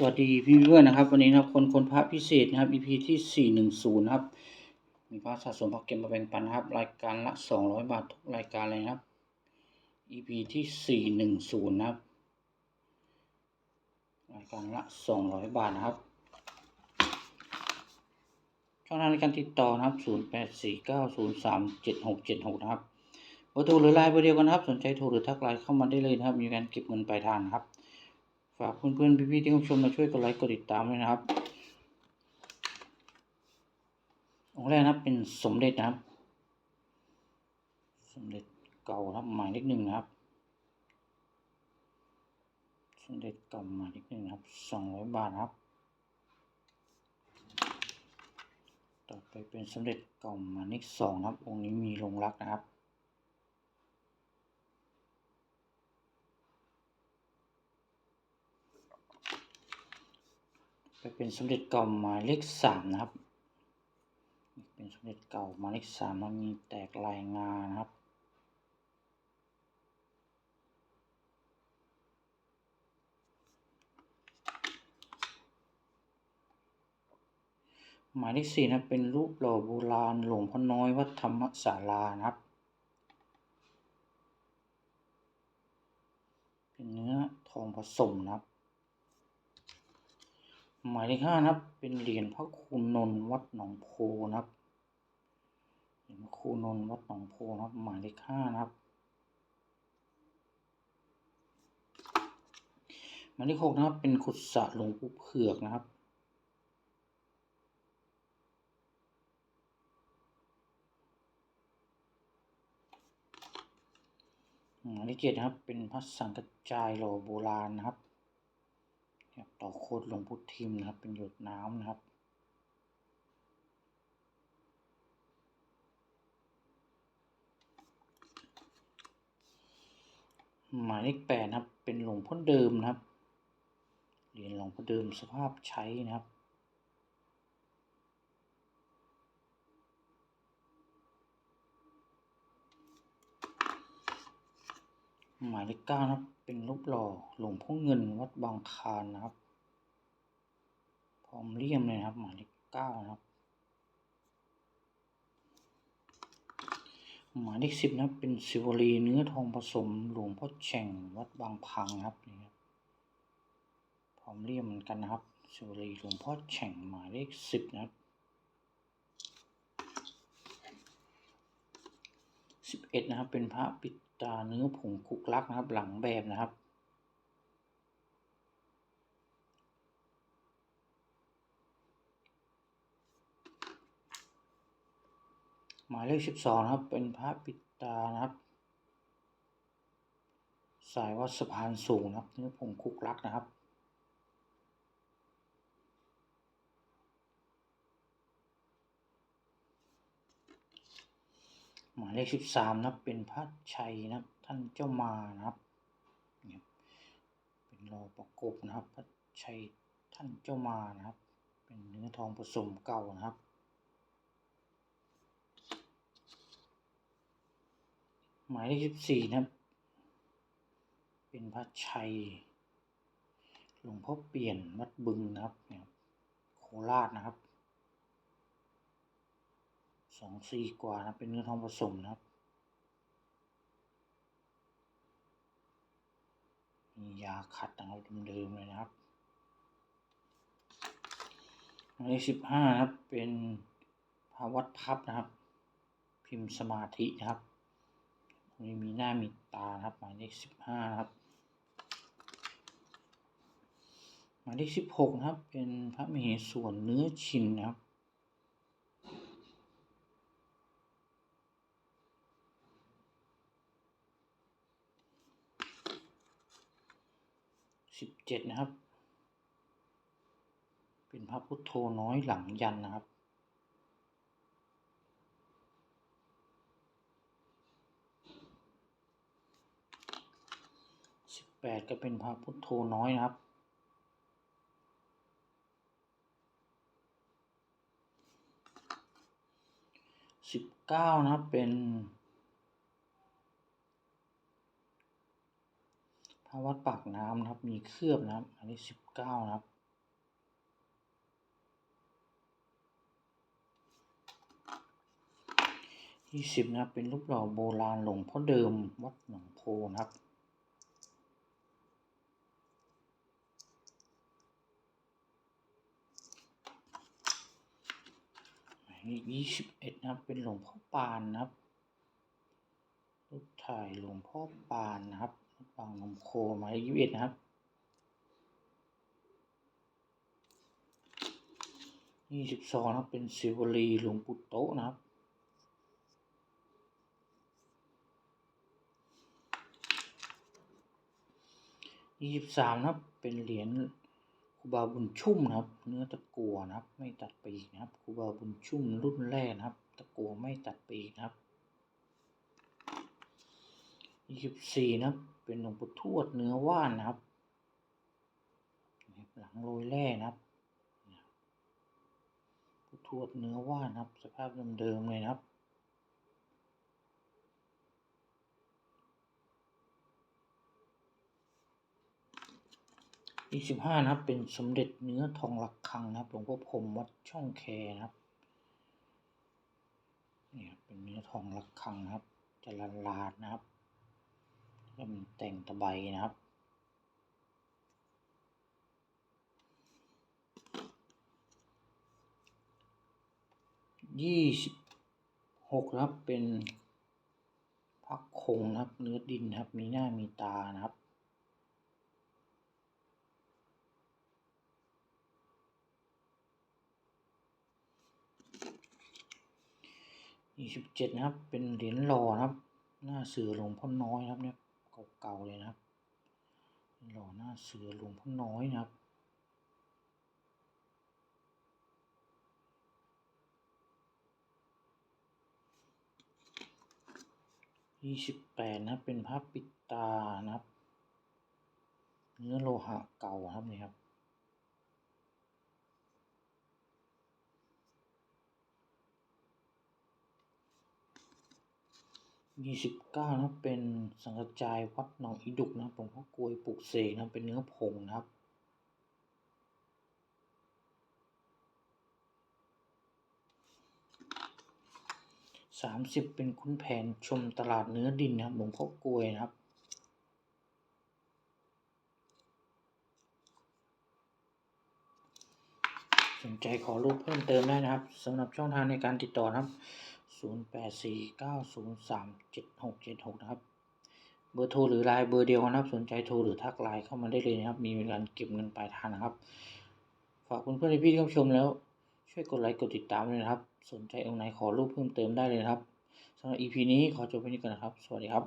สวัสดีพี่เพื่อนนะครับ วันนี้นะครับคนคนพระพิเศษนะครับ EP ที่ 410 นะครับ มีพระสะสมพระเก็บมาแบ่งปันนะครับ รายการละ 200 บาททุกรายการเลยนะครับ EP ที่ 410 นะครับ รายการละ 200 บาทนะครับ ช่องทางในการติดต่อนะครับ 0849037676 นะครับเบอร์โทรหรือไลน์เบอร์เดียวกันนะครับ สนใจโทรหรือทักไลน์เข้ามาได้เลยนะครับ มีการเก็บเงินปลายทางครับ ฝากเพื่อนๆพี่ๆที่ชมมาช่วยกดไลค์กดติดตามด้วยนะครับองค์แรกนะเป็นสมเด็จนะครับ สมเด็จเก่าครับหมายเลขหนึ่งนะครับ สมเด็จเก่าหมายเลขหนึ่งครับสองร้อยบาทครับ ต่อไปเป็นสมเด็จเก่าหมายเลขสองครับองค์นี้มีลงรักนะครับ ไปเป็นสมเด็จเก่าหมายเลขสามนะครับ เป็นสมเด็จเก่าหมายเลขสามมันมีแตกลายงานนะครับหมายเลขสี่นะเป็นรูปหล่อโบราณหลวงพ่อน้อยวัดธรรมศาลานะครับ เป็นเนื้อทองผสมนะครับ หมายเลขห้านะครับ เป็นเหรียญพระครูนนท์วัดหนองโพนะครับเหรียญพระครูนนท์วัดหนองโพนะครับ หมายเลขห้านะครับ หมายเลขหกนะครับ เป็นขุดสระหลวงปู่เผือกนะครับหมายเลขเจ็ดนะครับ เป็นพระสังกัจจายหล่อโบราณนะครับ ต่อโคดหลวงพุทธิมนะครับ เป็นหยดน้ำนะครับหมายเลขแปดนะครับ เป็นหลวงพ่อเดิมนะครับ เหรียญหลวงพ่อเดิมสภาพใช้นะครับ หมายเลขเก้านะครับ เป็นรูปหล่อหลวงพ่อเงินวัดบางคานนะครับ พร้อมเลี่ยมเลยนะครับ หมายเลขเก้านะครับ หมายเลขสิบนะครับ เป็นสิวลีเนื้อทองผสมหลวงพ่อแฉ่งวัดบางพังนะครับนี่ครับพร้อมเลี่ยมเหมือนกันนะครับสิวลีหลวงพ่อแฉ่งหมายเลขสิบนะครับสิบเอ็ดนะครับ เป็นพระปิ ตาเนื้อผงคุกลักนะครับ หลังแบบนะครับ หมายเลขสิบสองนะครับ เป็นพระปิดตานะครับ สายวัดสะพานสูงนะครับ เนื้อผงคุกลักนะครับ หมายเลขสิบสามนะเป็นพระชัยนะท่านเจ้ามานะครับเนี่ยเป็นรอประกบนะครับ พระชัยท่านเจ้ามานะครับ เป็นเนื้อทองผสมเก่านะครับหมายเลขสิบสี่นะครับ เป็นพระชัยหลวงพ่อเปลี่ยนวัดบึงนะครับเนี่ยโคราชนะครับ สองสี่กว่านะเป็นเนื้อทองผสมนะครับมียาขัดนะครับเดิมๆเลยนะครับหมายเลขสิบห้านะครับเป็นพระวัดพับนะครับ พิมพ์สมาธินะครับนี่มีหน้ามีตานะครับหมายเลขสิบห้านะครับหมายเลขสิบหกนะครับ เป็นพระมเหสวนเนื้อชินนะครับ สิบเจ็ดนะครับ เป็นพระพุทโธน้อยหลังยันนะครับ สิบแปดก็เป็นพระพุทโธน้อยนะครับสิบเก้านะครับเป็น วัดปากน้ำนะครับ มีเคลือบนะครับ อันนี้สิบเก้านะครับ ยี่สิบนะเป็นรูปหล่อโบราณหลวงพ่อเดิมวัดหนองโพนะครับนี่ยี่สิบเอ็ดนะครับ เป็นหลวงพ่อปานนะครับ รูปถ่ายหลวงพ่อปานนะครับ วัดบางนมโคหมายเลขยี่สิบเอ็ดนะครับยี่สิบสองนะครับเป็นศิวลีหลวงปู่โตนะครับยี่สิบสามนะครับ เป็นเหรียญครูบาบุญชุ่มนะครับ เนื้อตะกัวนะครับ ไม่ตัดปีกนะครับครูบาบุญชุ่มรุ่นแรกนะครับ ตะกัวไม่ตัดปีกนะครับยี่สิบสี่นะครับ เป็นหลวงปู่ทวดเนื้อว่านนะครับ หลังโรยแร่นะครับปู่ทวดเนื้อว่านนะครับ สภาพเดิมๆเลยนะครับยี่สิบห้านะครับ เป็นสมเด็จเนื้อทองหลักคังนะครับหลวงพ่อพรมวัดช่องแคนะครับเนี่ครับเป็นเนื้อทองหลักคังนะครับ จะลาลาดนะครับ แล้วมันแต่งตะไบนะครับ ยี่สิบหกนะครับเป็นพักคงนะครับ เนื้อดินครับ มีหน้ามีตานะครับยี่สิบเจ็ดนะครับ เป็นเหรียญหล่อนะครับ หน้าเสือหลวงพ่อน้อยครับเนี่ย เก่าๆเลยนะครับ หล่อหน้าเสือหลวงพ่อน้อยนะครับยี่สิบแปดนะเป็นภาพปิดตานะครับ เนื้อโลหะเก่าครับนี่ครับ ยี่สิบเก้านะเป็นสังกจายวัดหนองอีดุกนะครับหลวกลวยปลุกเสกนะเป็นเนื้อผงนะครับสามสิบเป็นคุณแผนชมตลาดเนื้อดินนะครับหลวงพ่อกลวยนะครับสนใจขอรูปเพิ่มเติมได้นะครับสำหรับช่องทางในการติดต่อนะครับ 0849037676 นะครับ เบอร์โทรหรือไลน์เบอร์เดียวนะครับ สนใจโทรหรือทักไลน์เข้ามาได้เลยนะครับ มีการเก็บเงินปลายทางนะครับ ฝากเพื่อนๆพี่ที่ชมแล้ว ช่วยกดไลค์กดติดตามเลยนะครับ สนใจองค์ไหนขอรูปเพิ่มเติมได้เลยนะครับสำหรับ EP นี้ขอจบไปนี้ก่อนนะครับ สวัสดีครับ